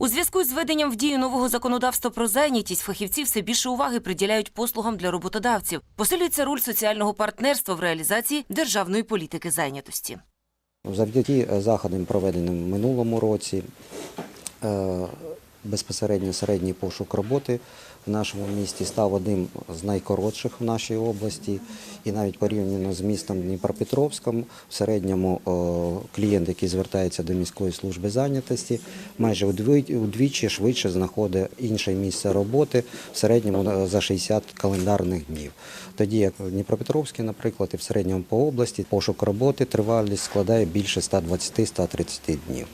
У зв'язку з введенням в дію нового законодавства про зайнятість фахівці все більше уваги приділяють послугам для роботодавців. Посилюється роль соціального партнерства в реалізації державної політики зайнятості. Завдяки е, заходам, проведеним в минулому році, е, безпосередньо середній пошук роботи в нашому місті став одним з найкоротших в нашій області. І навіть порівняно з містом Дніпропетровськом, в середньому клієнт, який звертається до міської служби зайнятості, майже удві- удвічі швидше знаходить інше місце роботи в середньому е, за 60 календарних днів. Тоді як в Дніпропетровській, наприклад, і в середньому по області пошук роботи тривалість складає більше 120-130 днів.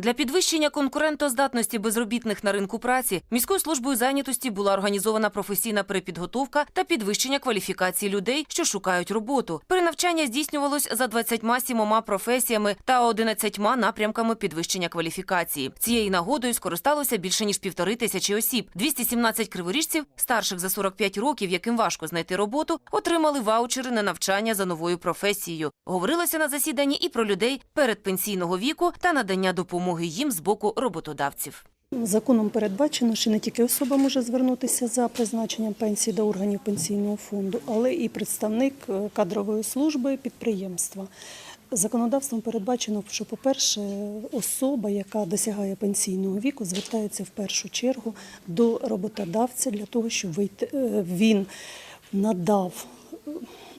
Для підвищення конкурентоздатності безробітних на ринку праці міською службою зайнятості була організована професійна перепідготовка та підвищення кваліфікації людей, що шукають роботу. Перенавчання здійснювалось за 27 професіями та 11 напрямками підвищення кваліфікації. Цією нагодою скористалося більше ніж півтори тисячі осіб. 217 криворіжців, старших за 45 років, яким важко знайти роботу, отримали ваучери на навчання за новою професією. Говорилося на засіданні і про людей передпенсійного віку та надання допомоги їм з боку роботодавців. Законом передбачено, що не тільки особа може звернутися за призначенням пенсії до органів пенсійного фонду, але і представник е, кадрової служби підприємства. Законодавством передбачено, що, по-перше, особа, яка досягає пенсійного віку, звертається в першу чергу до роботодавця для того, щоб е, він надав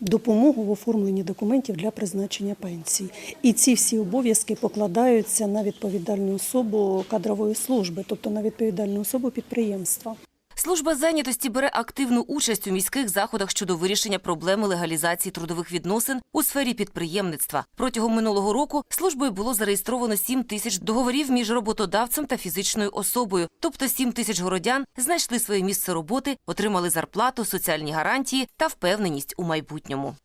допомогу в оформленні документів для призначення пенсії. І ці всі обов'язки покладаються на відповідальну особу кадрової служби, тобто на відповідальну особу підприємства. Служба зайнятості бере активну участь у міських заходах щодо вирішення проблеми легалізації трудових відносин у сфері підприємництва. Протягом минулого року службою було зареєстровано 7 тисяч договорів між роботодавцем та фізичною особою. Тобто 7 тисяч городян знайшли своє місце роботи, отримали зарплату, соціальні гарантії та впевненість у майбутньому.